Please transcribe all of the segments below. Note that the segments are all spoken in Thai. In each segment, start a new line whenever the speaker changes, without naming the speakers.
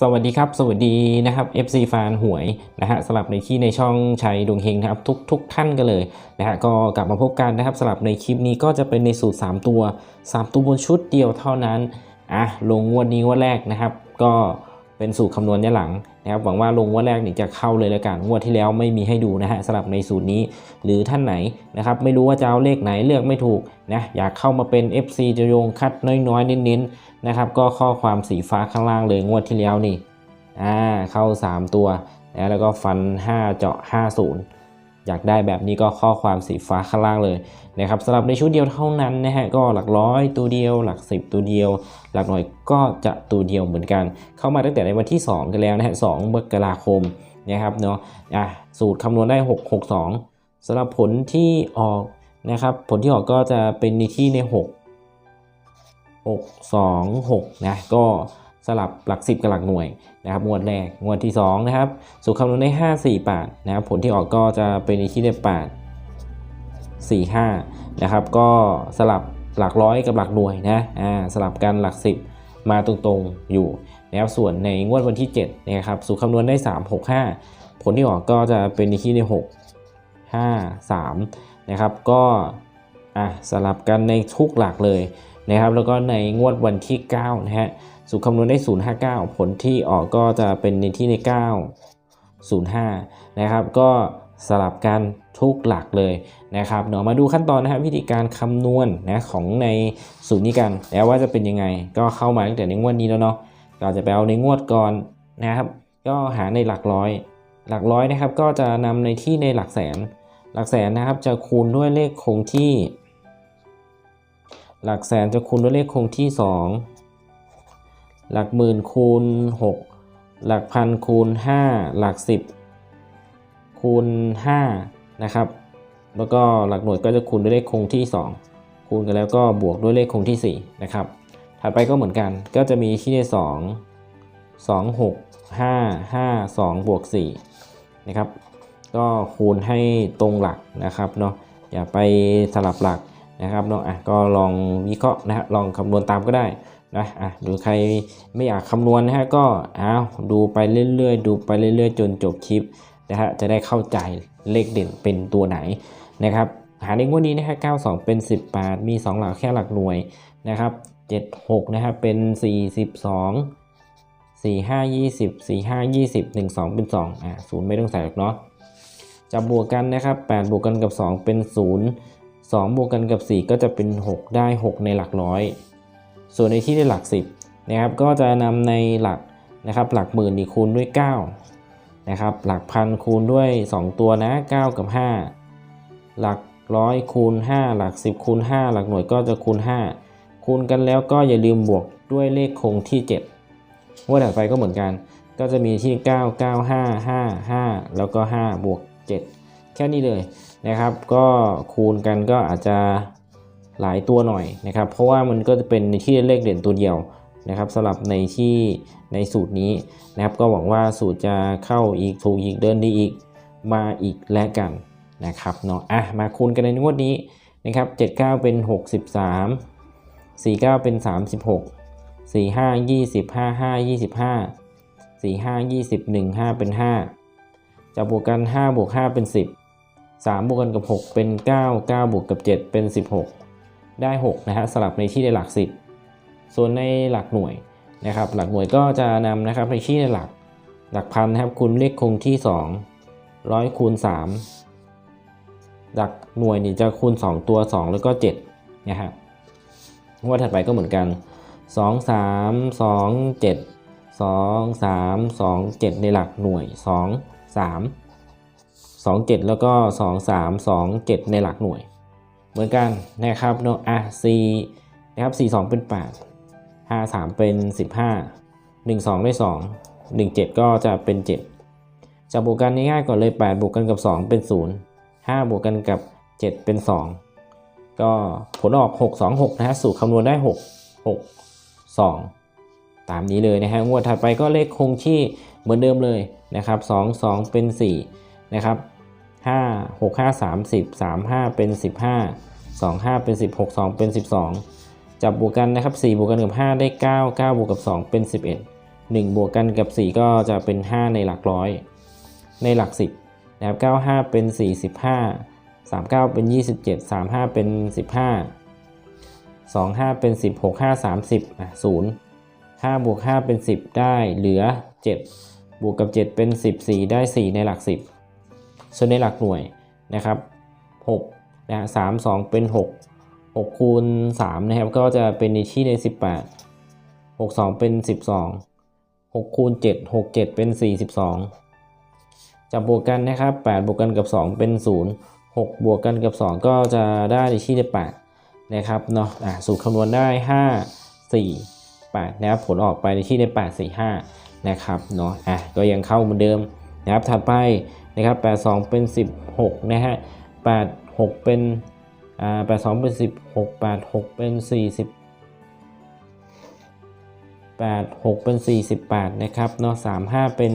สวัสดีครับ สวัสดีนะครับ FC ฟานหวยนะฮะสลับในที่ในช่องชัยดวงเฮงนะครับทุกทุกท่านกันเลยนะฮะก็กลับมาพบกันนะครับสลับในคลิปนี้ก็จะเป็นในสูตร 3 ตัว 3 ตัวบนชุดเดียวเท่านั้นอะลงงวดนี้งวดแรกนะครับ ก็เป็นสูตรคำนวณย้อนหลังนะครับหวังว่าลงงวดแรกนี่จะเข้าเลยละกันงวดที่แล้วไม่มีให้ดูนะฮะสลับในสูตรนี้หรือท่านไหนนะครับไม่รู้ว่าจะเอาเลขไหนเลือกไม่ถูกนะอยากเข้ามาเป็น FC จะโยงคัดน้อยๆเน้นๆ นะครับ ก็ข้อความสีฟ้าข้างล่างเลยงวดที่แล้วนี่อ่าเข้า 3 ตัวแล้วก็ฟัน 5 เจาะ 50 อยากได้แบบนี้ก็ข้อความสีฟ้าข้างล่างเลยนะครับสำหรับในชุดเดียวเท่านั้นนะฮะก็หลักร้อยตัวเดียว หลัก 10 ตัวเดียว หลักหน่วยก็จะตัวเดียวเหมือนกัน เข้ามาตั้งแต่ในวันที่ 2 กันแล้วนะฮะ2มกราคมนะครับเนาะอะสูตรคำนวณได้ 6 6 2สำหรับผลที่ออกนะครับผลที่ออกก็จะเป็นในที่ใน 6 6 2 6นะก็สลับหลัก 10 กับหลักหน่วยนะครับงวดแรกงวดที่ 2 นะครับ สูตรคำนวณได้ 5 4 8นะครับผลที่ออกก็จะเป็นในที่ได้ 8 4 5นะครับก็สลับหลักร้อยกับหลักหน่วยนะอ่าสลับกันหลัก 10 มาตรงๆอยู่นะครับส่วนในงวดวันที่7นะครับสูตรคำนวณได้ 3 6 5 ผลที่ออกก็จะเป็นในที่ได้ 6 5 3นะครับก็อะสลับกันในทุกหลักเลย นะครับแล้วก็ในงวดวันที่9นะฮะสูตรคำนวณได้ 059 ผลที่ออกก็จะเป็นในที่ใน 9 05 นะครับ ก็สลับกันทุกหลักเลยนะครับเดี๋ยวมาดูขั้นตอนนะครับวิธีการคำนวณนะของในสูตรนี้กันแล้วว่าจะเป็นยังไง ก็เข้ามาตั้งแต่ในงวดนี้แล้วเนาะเราจะไปเอาในงวดก่อนนะครับก็หาในหลักร้อย หลักร้อยนะครับก็จะนำในที่ในหลักแสน หลักแสนนะครับจะคูณด้วยเลขคงที่ หลักแสนจะคูณด้วยเลขคงที่ 2 หลักหมื่นคูณ 6 หลักพันคูณ 5 หลัก 10 คูณ 5 นะครับ แล้วก็หลักหน่วยก็จะคูณด้วยเลขคงที่ 2 คูณกันแล้วก็บวกด้วยเลขคงที่ 4 นะครับ ถัดไปก็เหมือนกัน ก็จะมีที่ได้ 2 2 6 5 5 2 บวก 4 นะครับ ก็คูณให้ตรงหลักนะครับเนาะ อย่าไปสลับหลัก นะครับเนาะอะก็ลองวิเคราะห์นะฮะลองคำนวณตามก็ได้นะอะหรือใครไม่อยากคำนวณนะฮะก็อ้าวดูไปเรื่อยๆ ดูไปเรื่อยๆ จนจบคลิปนะฮะจะได้เข้าใจเลขเด่นเป็นตัวไหนนะครับหาในงวดนี้นะฮะ92 เป็น 18 มี 2 หลักแค่หลักหน่วยนะครับ76นะครับเป็น 42 45 20 45 20 1 2 เป็น2อะศูนย์ไม่ต้องใส่หรอกเนาะจะบวกกันนะครับ8บวกกันกับ 2 เป็น 0 2 บวกกันกับ 4 ก็จะเป็น 6 ได้ 6 ในหลักร้อย ส่วนในที่ได้หลัก 10นะครับก็จะนำในหลักนะครับหลักหมื่นนี่คูณด้วย9นะครับหลักพันคูณด้วย 2 ตัวนะ 9 กับ 5 หลักร้อยคูณ 5 หลัก 10คูณ5 หลักหน่วยก็จะคูณ 5 คูณกันแล้วก็อย่าลืมบวกด้วยเลขคงที่7งวดถัดไปก็เหมือนกัน ก็จะมีที่ 9 9 5 5 5 แล้วก็ 5 บวก 7 แค่นี้เลยนะครับ ก็คูณกันก็อาจจะหลายตัวหน่อยนะครับ เพราะว่ามันก็จะเป็นในที่เลขเด่นตัวเดียวนะครับสำหรับในที่ในสูตรนี้นะครับ ก็หวังว่าสูตรจะเข้าอีกถูกอีกเดินดีอีกมาอีกและกันนะครับเนาะอะมาคูณกันในงวดนี้นะครับ79 เป็น 63 49 เป็น 36 45 20 55 25 45 20 15 เป็น 5จะบวกกัน5บวก5เป็น 10 3 บวกกันกับ 6 เป็น 9 9 บวกกับ 7 เป็น 16 ได้ 6 นะฮะสลับในที่ในหลัก 10 ส่วนในหลักหน่วยนะครับ หลักหน่วยก็จะนำนะครับในที่ในหลักหลักพันนะครับคูณเลขคงที่ 2 100คูณ3หลักหน่วยนี่จะคูณ 2 ตัว 2 แล้วก็7นะฮะงวดถัดไปก็เหมือนกัน 2 3 2 7 2 3 2 7 ในหลักหน่วย 2 3 2 7 แล้วก็ 2 3 2 7 ในหลักหน่วย เหมือนกันนะครับเนาะอะ4นะครับ 4 2 เป็น 8 5 3 เป็น 15 1 2 ได้ 2 1 7 ก็จะเป็น 7จะบวกกันง่ายๆก่อนเลย 8 บวกกันกับ 2 เป็น 0 5 บวกกันกับ 7 เป็น 2 ก็ผลออก 6 2 6 นะฮะ สูตรคำนวณได้ 6 6 2 ตามนี้เลยนะฮะ งวดถัดไปก็เลขคงที่เหมือนเดิมเลยนะครับ 2 2 เป็น 4 นะครับ 5 6 5 30 3 5 เป็น 15 2 5 เป็น 16 2 เป็น 12 จับบวกกันนะครับ 4 บวกกันกับ 5 ได้ 9 9 บวกกับ 2 เป็น 11 1 บวกกันกับ 4 ก็จะเป็น 5 ในหลักร้อย ในหลัก 10นะครับ95 เป็น 45 39 เป็น 27 35 เป็น 15 25 เป็น10 65 30อะ0 5บวก5เป็น 10 ได้เหลือ 7 บวกกับ 7 เป็น 14 ได้ 4 ในหลัก 10 ส่วนในหลักหน่วยนะครับ6นะ3 2เป็น 6 6คูณ3นะครับก็จะเป็นในที่ใน 18 6 2 เป็น 12 6คูณ7 6 7 เป็น 42 จับบวกกันนะครับ 8 บวกกันกับ 2 เป็น 0 6 บวกกันกับ 2 ก็จะได้ในที่ใน8นะครับเนาะะสูตรคำนวณได้ 5 4 8นะครับผลออกไปในที่ใน8 4 5นะครับเนาะอะก็ยังเข้าเหมือนเดิมนะครับถัดไป นะครับ8 2 เป็น 16 นะฮะ8 6 เป็นอ่า8 2 เป็น 16 8 6 เป็น 40 8 6 เป็น 48 นะครับเนาะ3 5 เป็น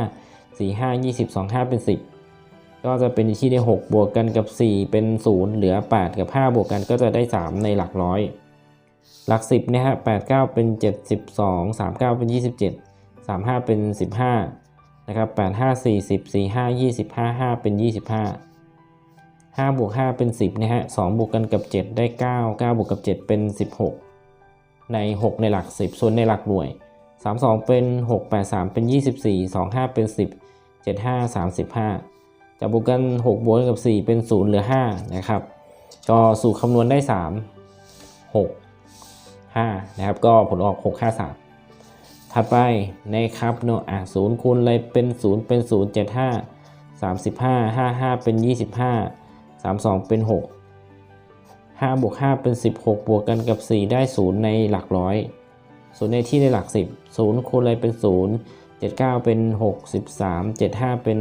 15 4 5 20 2 5 เป็น 10 ก็จะเป็นที่ได้ 6 บวกกันกับ 4 เป็น 0 เหลือ 8 กับ 5 บวกกันก็จะได้ 3 ในหลักร้อย หลัก 10 นะฮะ8 9 เป็น72 3 9 เป็น 27 3 5 เป็น 15 นะครับ8 5 40 4 5 25 5เป็น25 5บวก5เป็น10นะฮะ2บวกกันกับ7ได้9 9บวกกับ7เป็น16ใน6ในหลัก10ส่วนในหลักหน่วย3 2เป็น6 8 3เป็น24 2 5เป็น10 7 5 35จับบวกกัน6บวกกันกับ4เป็น0เหลือ5นะครับก็สูตรคำนวณได้3 6 5นะครับก็ผลออก6 5 3 ถัดไปนะครับเนาะอะ0คูณอะไรเป็น0เป็น0 7 5 35 55เป็น25 32เป็น6 5บวก5เป็น16บวกกันกับ4ได้0ในหลักร้อยศูนย์ในที่ในหลัก10 0คูณอะไรเป็น0 79เป็น63 75เป็น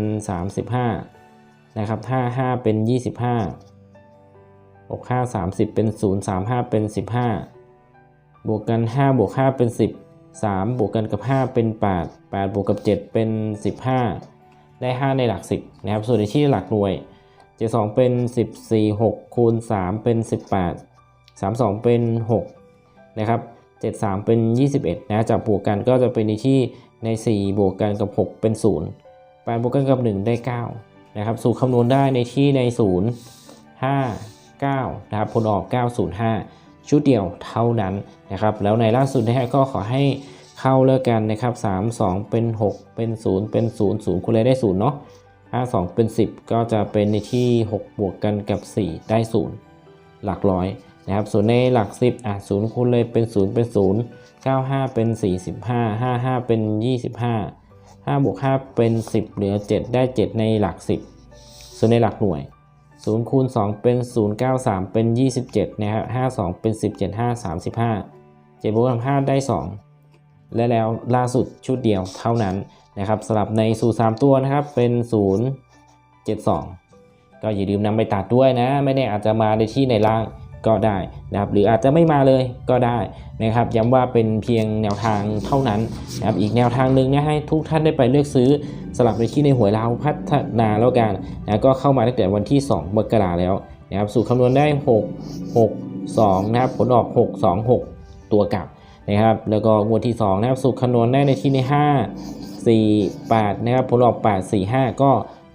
35นะครับ55เป็น25 65 30เป็น0 35เป็น15บวกกัน5บวก5เป็น10 3 บวกกันกับ 5 เป็น 8 8 บวกกับ 7 เป็น 15 ได้ 5 ในหลัก 10 นะครับ ส่วนในที่หลักหน่วย 72 เป็น 14 6 คูณ 3 เป็น 18 32 เป็น 6 นะครับ 73 เป็น 21 นะจับบวกกันก็จะเป็นในที่ใน 4 บวกกันกับ 6 เป็น 0 8 บวกกันกับ 1 ได้ 9 นะครับ สูตรคำนวณได้ในที่ใน 0 5 9 นะครับ ผลออก 905 ชุดเดียวเท่านั้นนะครับ แล้วในล่าสุดนะฮะก็ขอให้เข้าเลิกกันนะครับ 3 2 เป็น 6 เป็น 0 เป็น 0 0คูณเลยได้0เนาะ5 2 เป็น 10 ก็จะเป็นในที่ 6 บวกกันกับ 4 ได้ 0 หลักร้อยนะครับส่วนในหลัก 10อะ0คูณเลยเป็น 0 เป็น 0 95 เป็น 45 55 เป็น 25 5บวก5เป็น 10 เหลือ 7 ได้ 7 ในหลัก 10 ส่วนในหลักหน่วย 0คูณ2เป็น 0 9 3 เป็น 27 นะครับ5 2 เป็น 17 5 35 7บวกกับ5ได้ 2 และแล้วล่าสุดชุดเดียวเท่านั้นนะครับสลับในสูตร 3 ตัวนะครับเป็น 0 7 2 ก็อย่าลืมนำไปตัดด้วยนะ ไม่แน่อาจจะมาในที่ในล่าง ก็ได้นะครับหรืออาจจะไม่มาเลยก็ได้นะครับย้ำว่าเป็นเพียงแนวทางเท่านั้นนะครับอีกแนวทางหนึ่งนะให้ทุกท่านได้ไปเลือกซื้อสลับในที่ในหวยเราวพัฒนาแล้วกันนะก็เข้ามาตั้งแต่วันที่ 2มกราแล้วนะครับสูตรคำนวณได้ 6 6 2นะครับผลออก 6 2 6 ตัวกลับนะครับแล้วก็งวดที่ 2 นะครับสูตรคำนวณได้ในที่ใน 5 4 8นะครับผลออก8 4 5 ก็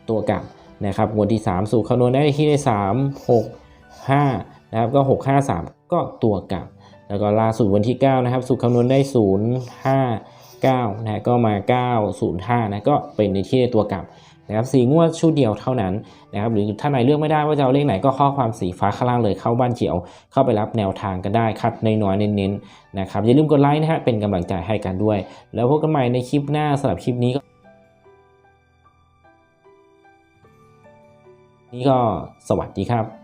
ตัวกลับนะครับงวดที่ 3 สูตรคำนวณได้ในที่ใน 3 6 5 นะครับก็ 6 5 3 ก็ตัวกลับ แล้วก็ล่าสุดวันที่ 9 นะครับสูตรคำนวณได้ 0 5 9 นะก็มา 9 0 5 นะก็เป็นในที่ในตัวกลับนะครับสีงวดชุดเดียวเท่านั้นนะครับหรือท่าไหนเลือกไม่ได้ว่าจะเอาเลขไหนก็ข้อความสีฟ้าข้างล่างเลยเข้าบ้านเขียว เข้าไปรับแนวทางกันได้คัดในน้อยเน้นๆนะครับอย่าลืมกดไลค์นะฮะเป็นกำลังใจให้กันด้วย แล้วพบกันใหม่ในคลิปหน้าสำหรับคลิปนี้ก็นี่ก็สวัสดีครับ